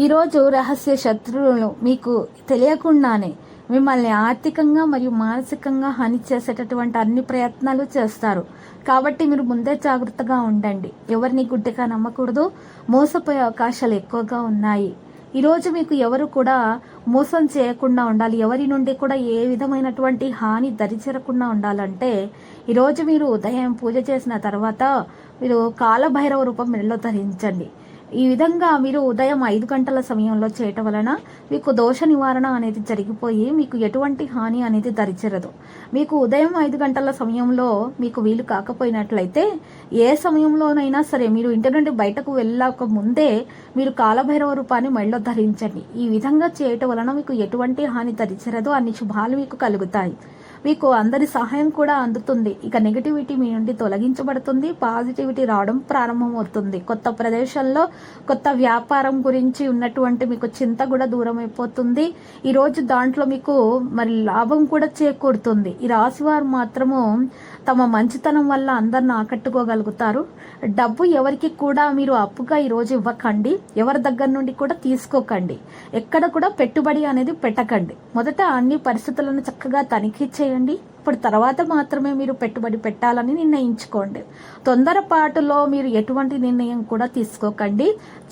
ఈరోజు రహస్య శత్రువులు మీకు తెలియకుండానే మిమ్మల్ని ఆర్థికంగా మరియు మానసికంగా హాని చేసేటటువంటి అన్ని ప్రయత్నాలు చేస్తారు. కాబట్టి మీరు ముందే జాగ్రత్తగా ఉండండి. ఎవరిని గుడ్డిగా నమ్మకూడదు మోసపోయే అవకాశాలు ఎక్కువగా ఉన్నాయి. ఈరోజు మీకు ఎవరు కూడా మోసం చేయకుండా ఉండాలి. ఎవరి నుండి కూడా ఏ విధమైనటువంటి హాని దరిచేరకుండా ఉండాలంటే ఈరోజు మీరు ఉదయం పూజ చేసిన తర్వాత మీరు కాలభైరవ రూపం మెడలో ధరించండి. ఈ విధంగా మీరు ఉదయం ఐదు గంటల సమయంలో చేయటం వలన మీకు దోష నివారణ అనేది జరిగిపోయి మీకు ఎటువంటి హాని అనేది దరిచేరదు. మీకు ఉదయం ఐదు గంటల సమయంలో మీకు వీలు కాకపోయినట్లయితే ఏ సమయంలోనైనా సరే మీరు ఇంటి నుండి బయటకు వెళ్ళక ముందే మీరు కాలభైరవ రూపాన్ని మెళ్ళో ధరించండి. ఈ విధంగా చేయటం వలన మీకు ఎటువంటి హాని దరిచేరదు. అన్ని శుభాలు మీకు కలుగుతాయి. మీకు అందరి సహాయం కూడా అందుతుంది. ఇక నెగిటివిటీ మీ నుండి తొలగించబడుతుంది. పాజిటివిటీ రావడం ప్రారంభమవుతుంది. కొత్త ప్రదేశాల్లో కొత్త వ్యాపారం గురించి ఉన్నటువంటి మీకు చింత కూడా దూరం అయిపోతుంది ఈరోజు దాంట్లో మీకు మరి లాభం కూడా చేకూరుతుంది. ఈ రాశివారు మాత్రము తమ మంచితనం వల్ల అందరిని ఆకట్టుకోగలుగుతారు. డబ్బు ఎవరికి కూడా మీరు అప్పుగా ఈరోజు ఇవ్వకండి. ఎవరి దగ్గర నుండి కూడా తీసుకోకండి. ఎక్కడ కూడా పెట్టుబడి అనేది పెట్టకండి. మొదట అన్ని పరిస్థితులను చక్కగా తనిఖీ చేయండి. చేయండి ఇప్పుడు తర్వాత మాత్రమే మీరు పెట్టుబడి పెట్టాలని నిర్ణయించుకోండి. తొందరపాటులో మీరు ఎటువంటి నిర్ణయం కూడా తీసుకోకండి.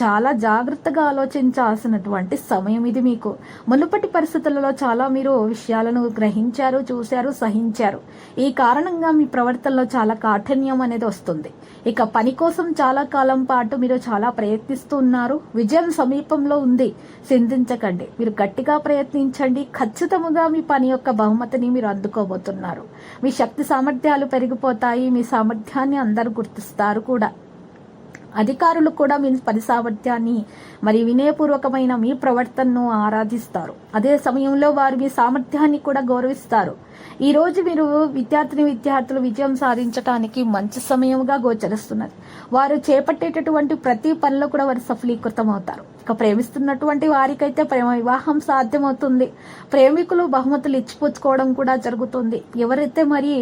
చాలా జాగ్రత్తగా ఆలోచించాల్సినటువంటి సమయం ఇది మీకు. మునుపటి పరిస్థితులలో చాలా మీరు విషయాలను గ్రహించారు చూశారు సహించారు. ఈ కారణంగా మీ ప్రవర్తనలో చాలా కాఠిన్యం అనేది వస్తుంది. ఇక పని కోసం చాలా కాలం పాటు మీరు చాలా ప్రయత్నిస్తూ ఉన్నారు. విజయం సమీపంలో ఉంది. చింతించకండి. మీరు గట్టిగా ప్రయత్నించండి. ఖచ్చితంగా మీ పని యొక్క బహుమతిని మీరు అందుకోబోతున్నారు. మీ శక్తి సామర్థ్యాలు పెరిగిపోతాయి మీ సామర్థ్యాన్ని అందరూ గుర్తిస్తారు కూడా. అధికారులు కూడా మీ పని సామర్థ్యాన్ని మరి వినయపూర్వకమైన మీ ప్రవర్తనను ఆరాధిస్తారు. అదే సమయంలో వారు మీ సామర్థ్యాన్ని కూడా గౌరవిస్తారు. ఈ రోజు మీరు విద్యార్థిని విద్యార్థులు విజయం సాధించడానికి మంచి సమయంగా గోచరిస్తున్నది వారు చేపట్టేటటువంటి ప్రతి పనిలో కూడా వారు సఫలీకృతం అవుతారు ఇక ప్రేమిస్తున్నటువంటి వారికైతే ప్రేమ వివాహం సాధ్యమవుతుంది. ప్రేమికులు బహుమతులు ఇచ్చిపుచ్చుకోవడం కూడా జరుగుతుంది. ఎవరైతే మరి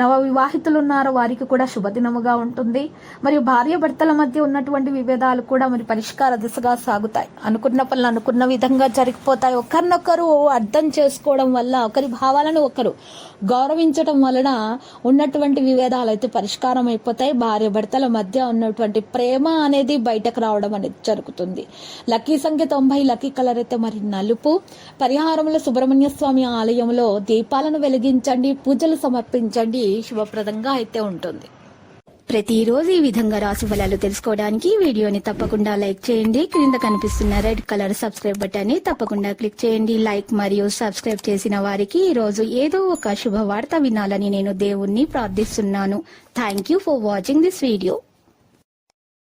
నవ వివాహితులు ఉన్నారో వారికి కూడా శుభదినముగా ఉంటుంది. మరియు భార్య భర్తల మధ్య ఉన్నటువంటి విభేదాలు కూడా మరి పరిష్కార దిశగా సాగుతాయి. అనుకున్న పనులు అనుకున్న విధంగా జరిగిపోతాయి. ఒకరినొకరు అర్థం చేసుకోవడం వల్ల ఒకరి భావాలను ఒకరు గౌరవించడం వలన ఉన్నటువంటి విభేదాలు అయితే పరిష్కారం అయిపోతాయి. భార్య భర్తల మధ్య ఉన్నటువంటి ప్రేమ అనేది బయటకు రావడం అనేది జరుగుతుంది. లక్కీ సంఖ్య తొంభై లక్కీ కలర్ అయితే మరి నలుపు. పరిహారంలో సుబ్రహ్మణ్య స్వామి ఆలయంలో దీపాలను వెలిగించండి పూజలు సమర్పించండి శుభప్రదంగా అయితే ఉంటుంది. ప్రతిరోజు ఈ విధంగా రాశి ఫలాలు తెలుసుకోవడానికి వీడియోని తప్పకుండా లైక్ చేయండి. క్రింద కనిపిస్తున్న రెడ్ కలర్ సబ్స్క్రైబ్ బటన్ని తప్పకుండా క్లిక్ చేయండి. లైక్ మరియు సబ్స్క్రైబ్ చేసిన వారికి ఈ రోజు ఏదో ఒక శుభవార్త వినాలని నేను దేవుణ్ణి ప్రార్థిస్తున్నాను. Thank you for watching this video